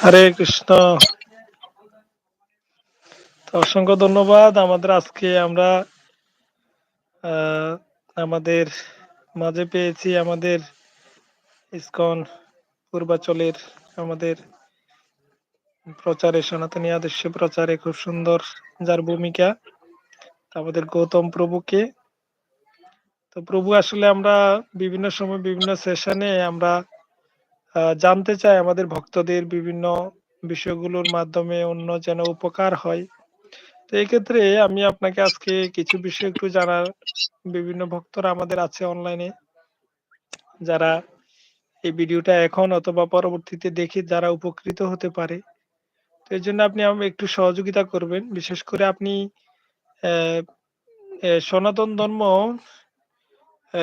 হরে কৃষ্ণ। অসংখ্য ধন্যবাদ। আমাদের আজকে আমরা আমাদের মাঝে পেয়েছি আমাদের ইসকন পূর্বাচলের আমাদের প্রচারে, সনাতনী আদর্শ প্রচারে খুব সুন্দর যার ভূমিকা। আমাদের গৌতম প্রভুকে। তো প্রভু আসলে আমরা বিভিন্ন সময় বিভিন্ন সেশনে আমরা জানতে চাই আমাদের ভক্তদের বিভিন্ন বিষয়গুলোর মাধ্যমে অন্য যেন উপকার হয়। তো এক্ষেত্রে আমি আপনাকে আজকে কিছু বিষয় একটু জানার, বিভিন্ন ভক্তরা আমাদের আছে অনলাইনে যারা এই ভিডিওটা এখন অথবা পরবর্তীতে দেখে যারা উপকৃত হতে পারে। তো এই জন্য আপনি আমাকে একটু সহযোগিতা করবেন। বিশেষ করে আপনি সনাতন ধর্ম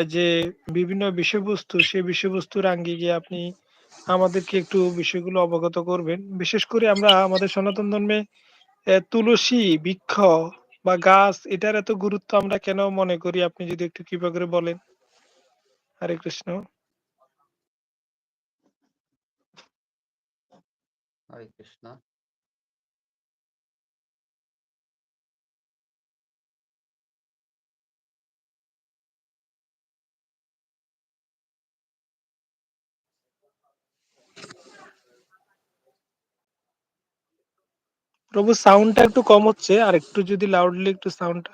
যে বিভিন্ন বিষয়বস্তু, সেই বিষয়বস্তুর আঙ্গিকে আপনি আমাদেরকে একটু বিষয়গুলো অবগত করবেন। বিশেষ করে আমরা আমাদের সনাতন ধর্মে তুলসী, বৃক্ষ বা গাছ, এটার এত গুরুত্ব আমরা কেন মনে করি? আপনি যদি একটু কৃপা করে বলেন। হরে কৃষ্ণ। হরে কৃষ্ণ। প্রভু সাউন্ডটা একটু কম হচ্ছে আর একটু যদি লাউডলি একটু সাউন্ডটা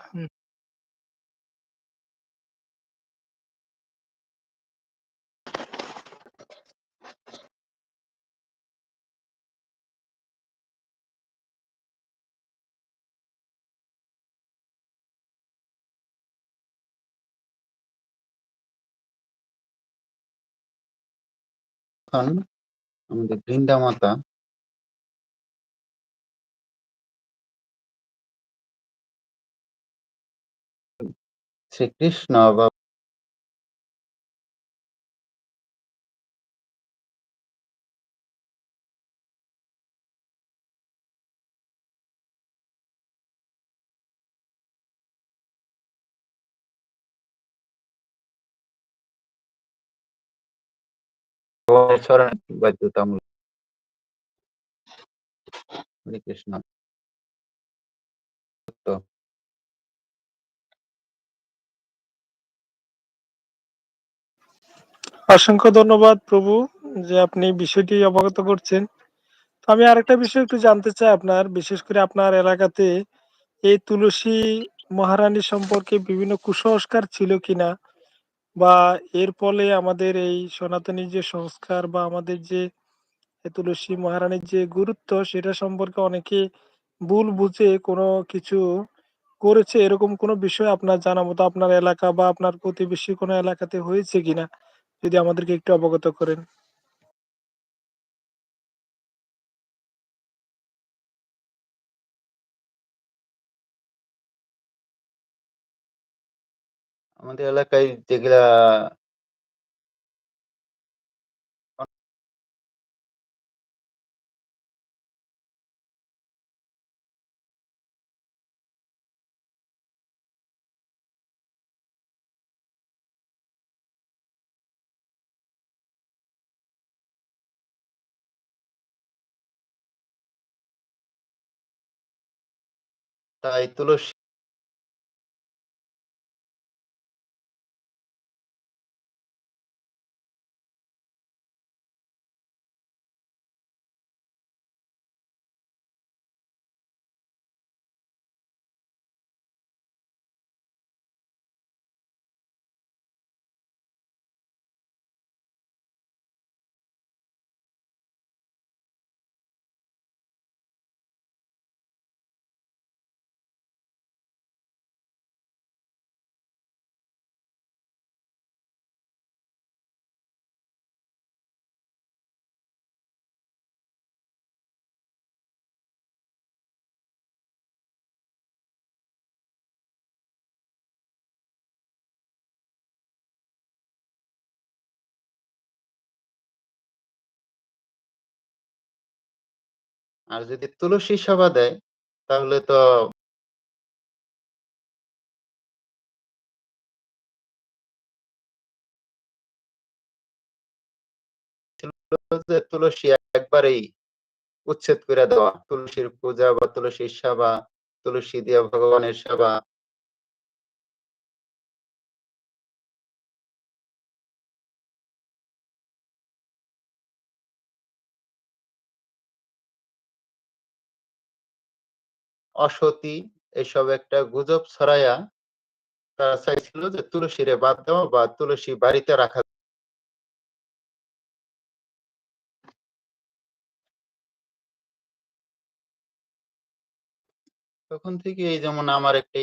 আমাদের বৃন্দা মাতা শ্রীকৃষ্ণ বা বাধ্যতামূলক হরে কৃষ্ণ অসংখ্য ধন্যবাদ প্রভু যে আপনি বিষয়টি অবগত করছেন। আমি আরেকটা বিষয় একটু জানতে চাই আপনার, বিশেষ করে আপনার এলাকাতে এই তুলসী মহারানী সম্পর্কে বিভিন্ন কুসংস্কার ছিল কিনা? বা এর ফলে আমাদের এই সনাতনী যে সংস্কার বা আমাদের যে তুলসী মহারানীর যে গুরুত্ব, সেটা সম্পর্কে অনেকে ভুল বুঝে কোনো কিছু করেছে? এরকম কোনো বিষয় আপনার জানা মতো আপনার এলাকা বা আপনার প্রতিবেশী কোনো এলাকাতে হয়েছে কিনা? যদি আমাদেরকে একটু অবগত করেন। আমাদের এলাকায় যেগুলা তাই তুলসী আর যদি তুলসী সভা দেয়, তাহলে তো তুলসী একবারেই উচ্ছেদ করে দেওয়া। তুলসীর পূজা বা তুলসীর সেবা তুলসী দিয়ে ভগবানের সেবা অসতী এসব একটা গুজব ছড়াইয়া তারা চাইছিল যে তুলসীরে বাদ দেওয়া বা তুলসী বাড়িতে রাখা তখন থেকে এই যেমন আমার একটা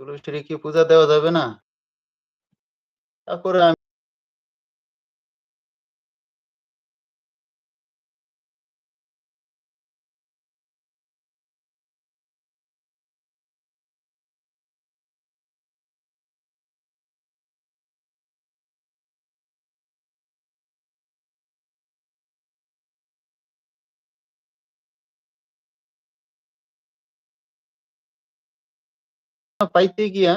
তুলসীরে কি পূজা দেওয়া যাবে না? তারপরে আমি পাইতে গিয়া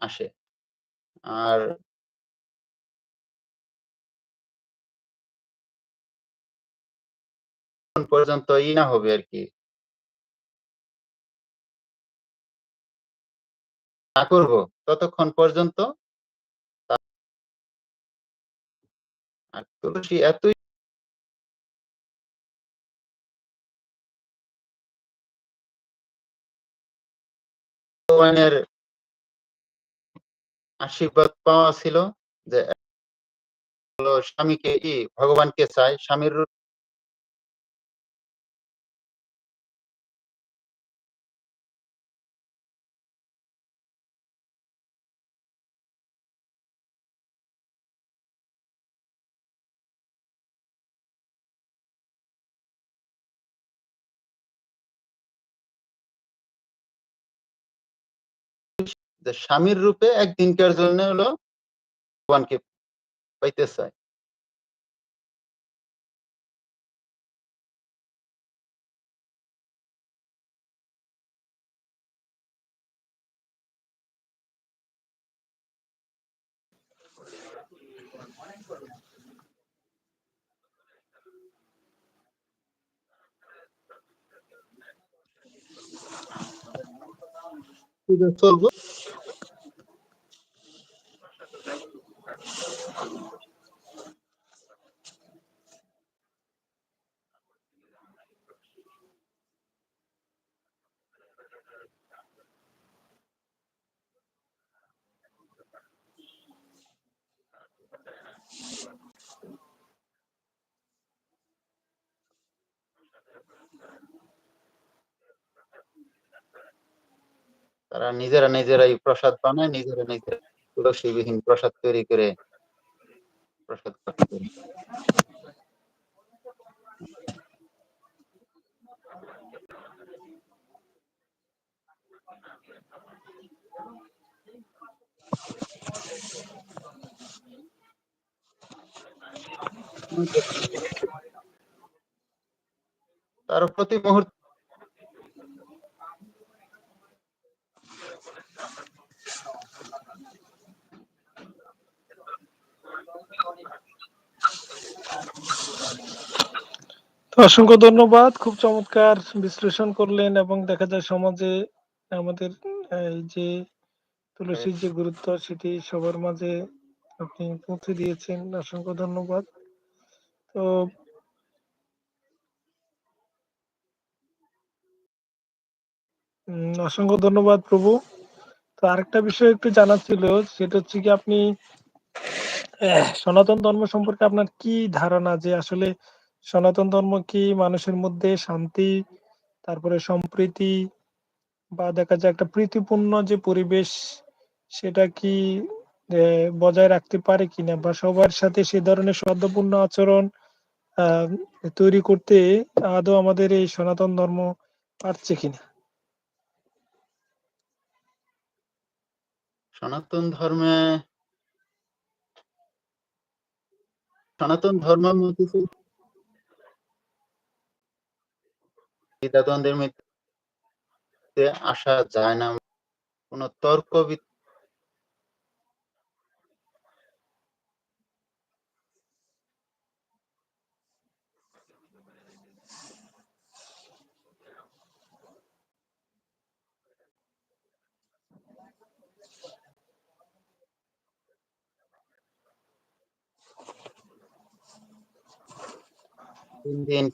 আসে আর পর্যন্ত ই না হবে আর কি না করব ততক্ষণ পর্যন্ত এতই ভগবানের আশীর্বাদ পাওয়া ছিল যে স্বামীকে ভগবানকে চাই স্বামীর যে স্বামীর রূপে একদিনকার জন্য হলো ভগবানকে পাইতে চায়। চলবো? তারা নিজেরা নিজেরাই প্রসাদ বানায় নিজেরা নিজেরা তুলসীবিহীন প্রসাদ তৈরি করে প্রসাদ তার প্রতি মুহূর্তে অসংখ্য ধন্যবাদ। খুব চমৎকার বিশ্লেষণ করলেন এবং দেখা যায় সমাজে আমাদের যে তুলসীর যে গুরুত্ব সেটি সবার মাঝে আপনি পৌঁছে দিয়েছেন। অসংখ্য ধন্যবাদ। তো অসংখ্য ধন্যবাদ প্রভু। তো আরেকটা বিষয় একটু জানার ছিল, সেটা হচ্ছে কি আপনি সনাতন ধর্ম সম্পর্কে আপনার কি ধারণা যে আসলে সনাতন ধর্ম কি মানুষের মধ্যে শান্তি, তারপরে সম্প্রীতি বা দেখা যায় একটা প্রীতিপূর্ণ যে পরিবেশ, সেটা কি বজায় রাখতে পারে কিনা বা সবার সাথে সে ধরনের সদ্যপূর্ণ আচরণ তৈরি করতে আদৌ আমাদের এই সনাতন ধর্ম পারছে কিনা? সনাতন ধর্মে, সনাতন ধর্ম মধ্যে দ্বিধাদ্বন্দ্বের মধ্যে আসা যায় না। কোন তর্ক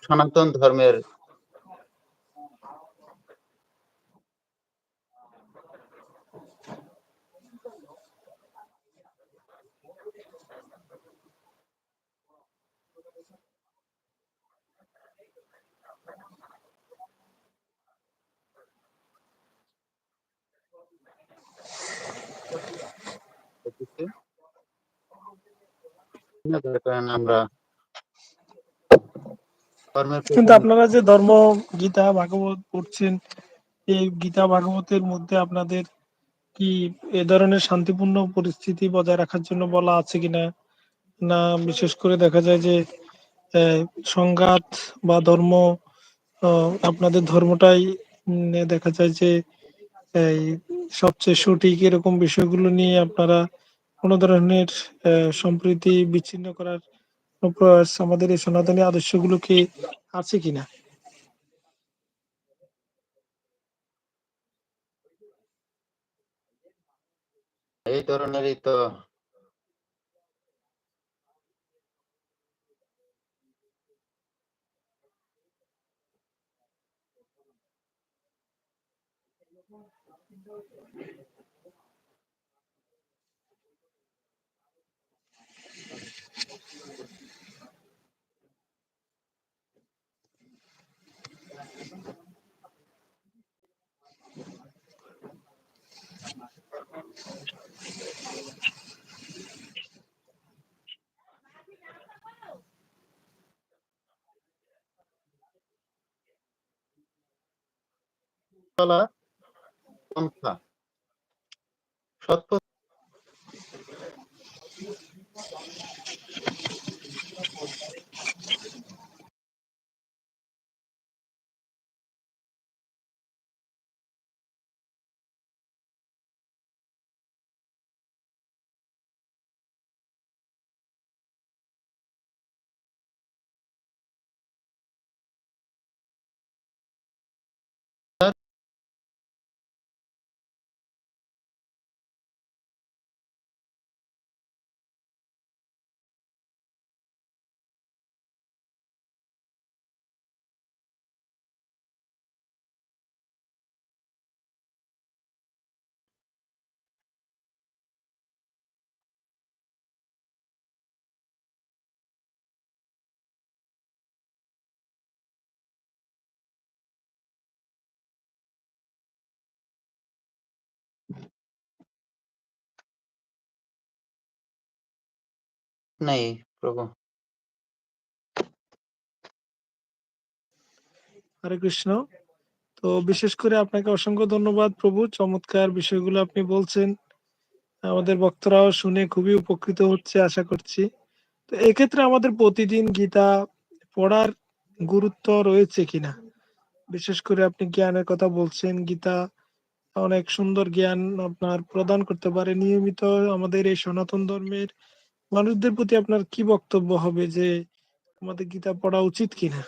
সনাতন ধর্মের কিন্তু আপনারা যে ধর্ম, গীতা, ভাগবত পড়ছেন, এই গীতা, ভাগবতের মধ্যে আপনাদের কি এ ধরনের শান্তিপূর্ণ পরিস্থিতি বজায় রাখার জন্য বলা আছে কিনা? না, বিশেষ করে দেখা যায় যে সংঘাত বা ধর্ম আপনাদের ধর্মটাই দেখা যায় যে সবচেয়ে সঠিক এরকম বিষয়গুলো নিয়ে আপনারা কোনো ধরনের সম্প্রীতি বিচ্ছিন্ন করার প্রয়াস আমাদের এই সনাতনী আদর্শ আদর্শগুলোকে আছে কিনা? এই ধরনেরই তো চলা পন্থা। সৎ নেই প্রভু হরে কৃষ্ণ তো বিশেষ করে আপনাকে অসংখ্য ধন্যবাদ প্রভু। চমৎকার বিষয়গুলো আপনি বলছেন। আমাদের বক্তরাও শুনে খুবই উপকৃত হচ্ছে, আশা করছি। তো এক্ষেত্রে আমাদের প্রতিদিন গীতা পড়ার গুরুত্ব রয়েছে কিনা? বিশেষ করে আপনি জ্ঞানের কথা বলছেন, গীতা অনেক সুন্দর জ্ঞান আপনার প্রদান করতে পারে। নিয়মিত আমাদের এই সনাতন ধর্মের মানুষদের প্রতি আপনার কি বক্তব্য হবে যে আমাদের গীতা পড়া উচিত কিনা?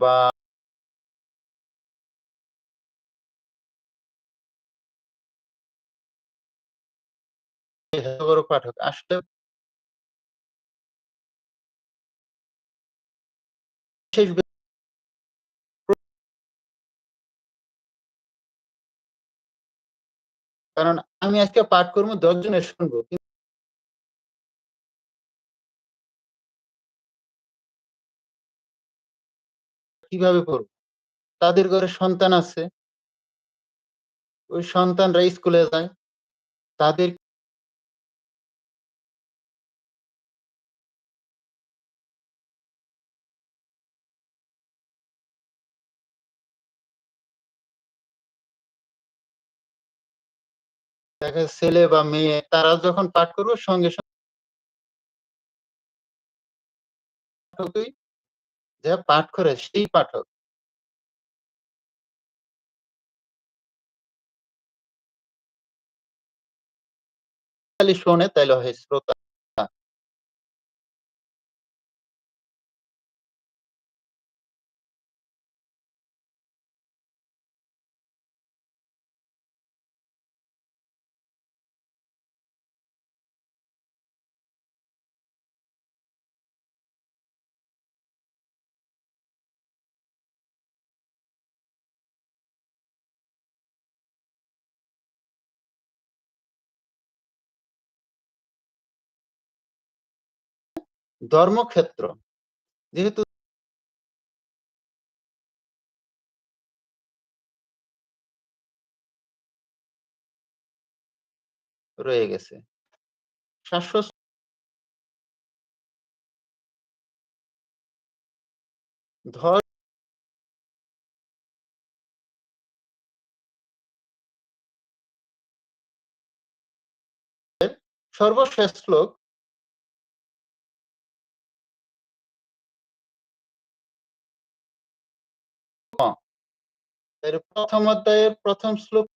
বা বড় পাঠক আসলে কারণ আমি আজকে পাঠ করব, দশ জনের শুনব। কীভাবে পড়ব তাদের ঘরে সন্তান আছে। ওই সন্তানরা স্কুলে যায়। তাদের দেখা ছেলে বা মেয়ে, তারা যখন পাঠ করবে, সঙ্গে সঙ্গে যে পাঠ করে সেই পাঠক। শোনে তাইলে হয় শ্রোতা। ধর্মক্ষেত্র। যেহেতু রয়ে গেছে। সর্বশেষ শ্লোক প্রথম অধ্যায়ের প্রথম শ্লোক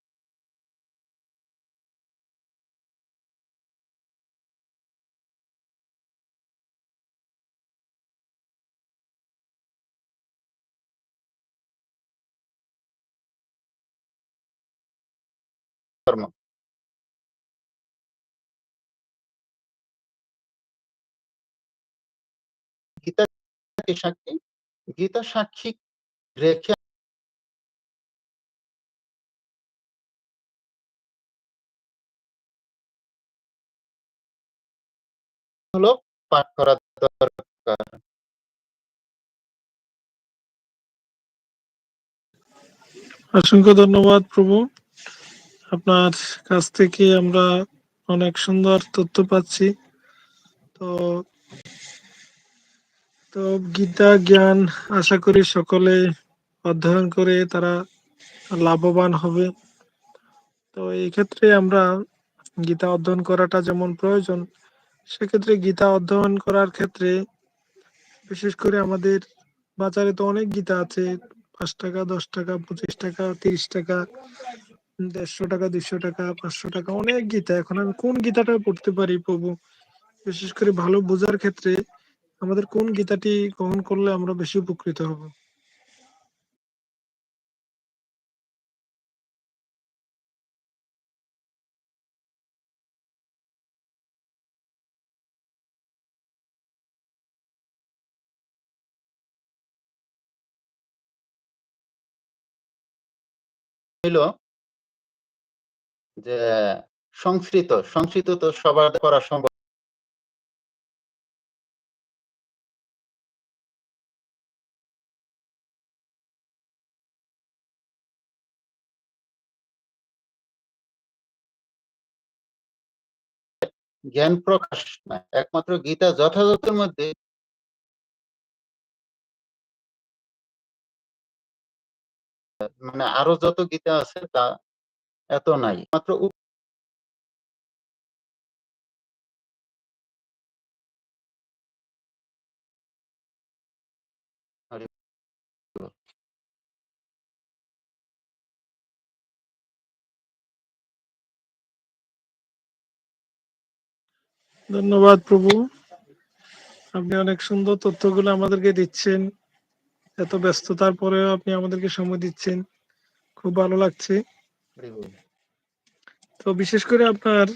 গীতা সাক্ষী গীতা সাক্ষী রেখে হলো পাঠ করা দরকার। অসংখ্য ধন্যবাদ প্রভু। আপনার কাছ থেকে আমরা অনেক সুন্দর তথ্য পাচ্ছি। তো তো গীতা জ্ঞান আশা করি সকলে অধ্যয়ন করে তারা লাভবান হবে। তো এই ক্ষেত্রে আমরা গীতা অধ্যয়ন করাটা যেমন প্রয়োজন সেক্ষেত্রে গীতা অধ্যয়ন করার ক্ষেত্রে, বিশেষ করে আমাদের বাজারে তো অনেক গীতা আছে, পাঁচ টাকা, দশ টাকা, পঁচিশ টাকা, তিরিশ টাকা, দেড়শো টাকা, দুইশো টাকা, পাঁচশো টাকা, অনেক গীতা। এখন আমি কোন গীতাটা পড়তে পারি প্রভু? বিশেষ করে ভালো বোঝার ক্ষেত্রে আমাদের কোন গীতাটি গ্রহণ করলে আমরা বেশি উপকৃত হব? হইল যে সংস্কৃত সংস্কৃত তো সবার করা সম্ভব। জ্ঞান প্রকাশ না একমাত্র গীতা যথাযথের মধ্যে মানে আরও যত গীতা আছে তা এত নাই। মাত্র। ধন্যবাদ প্রভু। আপনি অনেক সুন্দর তথ্যগুলো আমাদেরকে দিচ্ছেন। এত ব্যস্ততার পরেও আপনি আমাদেরকে সময় দিচ্ছেন। খুব ভালো লাগছে। তো বিশেষ করে আপনার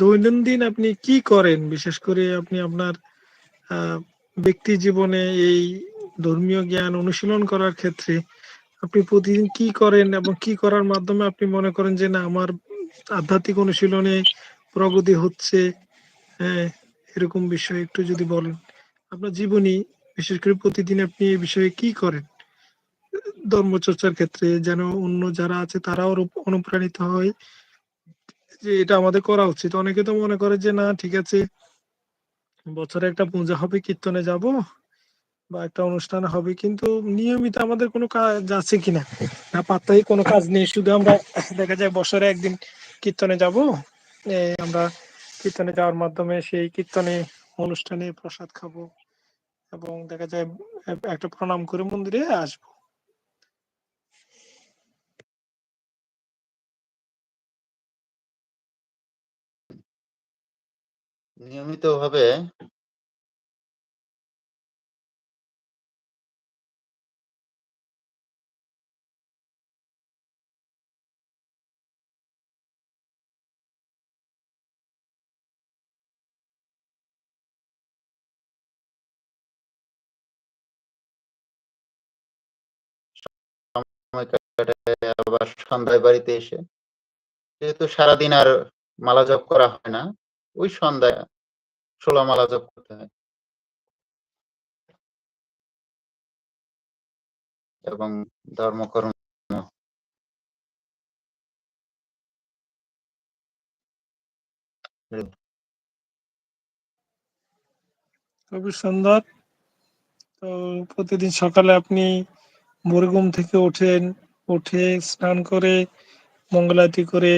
দৈনন্দিন আপনি কি করেন? বিশেষ করে আপনি আপনার ব্যক্তি জীবনে এই ধর্মীয় জ্ঞান অনুশীলন করার ক্ষেত্রে আপনি প্রতিদিন কি করেন এবং কি করার মাধ্যমে আপনি মনে করেন যে, না, আমার আধ্যাত্মিক অনুশীলনে প্রগতি হচ্ছে হ্যাঁ এরকম বিষয় একটু যদি বলেন। আপনার জীবনী বিশেষ করে প্রতিদিন আপনি এই বিষয়ে কি করেন? ধর্মচর্চার ক্ষেত্রে যেন অন্য যারা আছে তারাও অনুপ্রাণিত হয় যে এটা আমাদের করা উচিত। অনেকে তো মনে করে যে না, ঠিক আছে, বছরে একটা পূজা হবে, কীর্তনে যাব বা একটা অনুষ্ঠান হবে, কিন্তু নিয়মিত আমাদের কোনো কাজ আছে কিনা? না, পাত্তাই কোনো কাজ নেই, শুধু আমরা দেখা যায় বছরে একদিন কীর্তনে যাব। আমরা কীর্তনে যাওয়ার মাধ্যমে সেই কীর্তনে, অনুষ্ঠানে প্রসাদ খাব। এবং দেখা যায় একটা প্রণাম করে মন্দিরে আসব। নিয়মিতভাবে সময় কাটায় আবার সন্ধ্যায় বাড়িতে এসে। যেহেতু সারাদিন আর মালা জপ করা হয় না, ওই সন্ধ্যায় ষোলো মালা জপ করতে হয়। এবং ধর্মকর্ম। খুবই সুন্দর তো প্রতিদিন সকালে আপনি ভোর থেকে ওঠেন উঠে স্নান করে মঙ্গলাতি করে,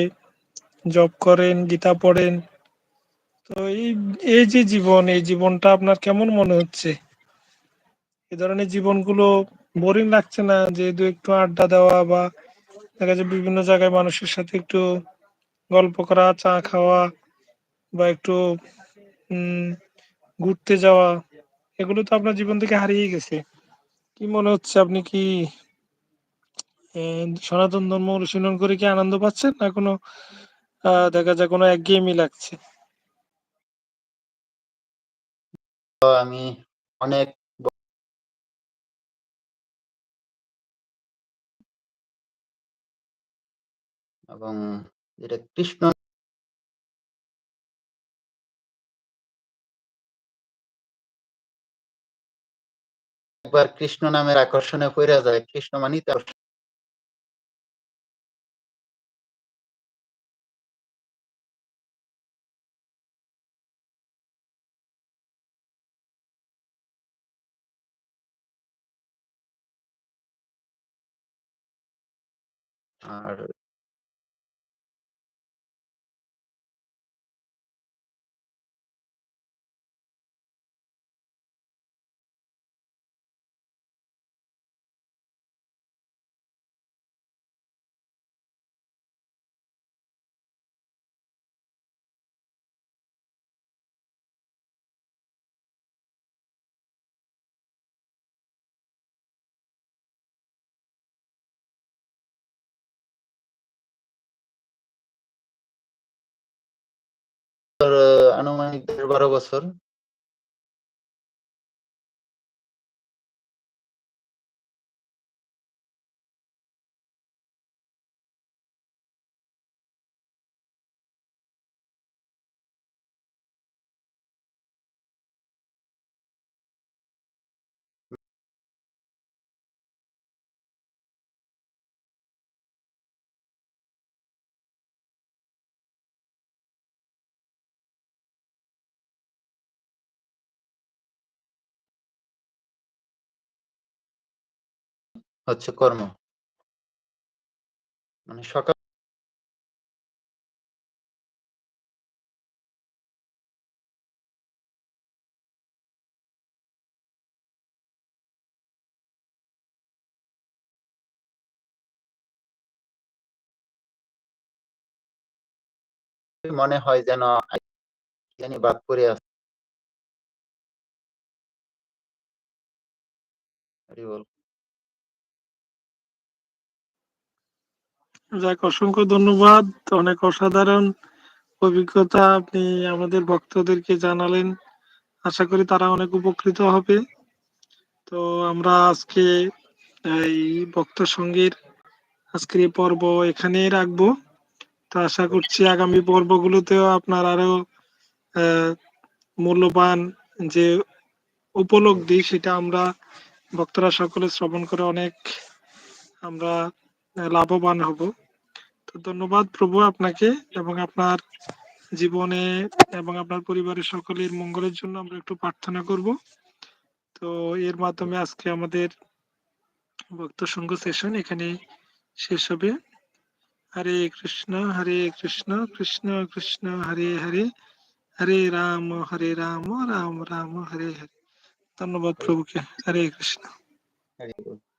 জপ করেন, গীতা পড়েন। তো এই এই যে জীবন, এই জীবনটা আপনার কেমন মনে হচ্ছে? এ ধরনের জীবনগুলো বোরিং লাগছে না? যে দু একটু আড্ডা দেওয়া বা দেখা যায় বিভিন্ন জায়গায় মানুষের সাথে একটু গল্প করা, চা খাওয়া বা একটু ঘুরতে যাওয়া, এগুলো তো আপনার জীবন থেকে হারিয়ে গেছে। কি মনে হচ্ছে আপনি কি সনাতন ধর্ম অনুশীলন করে কি আনন্দ পাচ্ছেন না কোনো দেখা যায় কোনো একঘেয়েমি লাগছে? আমি অনেক এবং যেটা কৃষ্ণ একবার কৃষ্ণ নামের আকর্ষণে পড়ে যায় কৃষ্ণ মানেই তার আর বারো বছর। হচ্ছে কর্ম মানে সকাল মনে হয় যেন জানি বাদ পড়ে আছে বল। যাক, অসংখ্য ধন্যবাদ। অনেক অসাধারণ অভিজ্ঞতা আপনি আমাদের ভক্তদেরকে জানালেন। আশা করি তারা অনেক উপকৃত হবে। তো আমরা আজকে এই ভক্ত সঙ্গীর আজকের পর্ব এখানেই রাখব। তো আশা করছি আগামী পর্বগুলোতেও আপনার আরও মূল্যবান যে উপলব্ধি, সেটা আমরা ভক্তরা সকলে শ্রবণ করে অনেক আমরা লাভবান হব। তো ধন্যবাদ প্রভু আপনাকে এবং আপনার জীবনে এবং আপনার পরিবারের সকলের মঙ্গলের জন্য আমরা একটু প্রার্থনা করব। তো এর মাধ্যমে আজকে আমাদের ভক্ত সঙ্গ সেশন এখানে শেষ হবে। হরে কৃষ্ণ হরে কৃষ্ণ কৃষ্ণ কৃষ্ণ, হরে হরে হরে রাম হরে রাম রাম রাম, হরে হরে। ধন্যবাদ প্রভুকে। হরে কৃষ্ণ। হরি।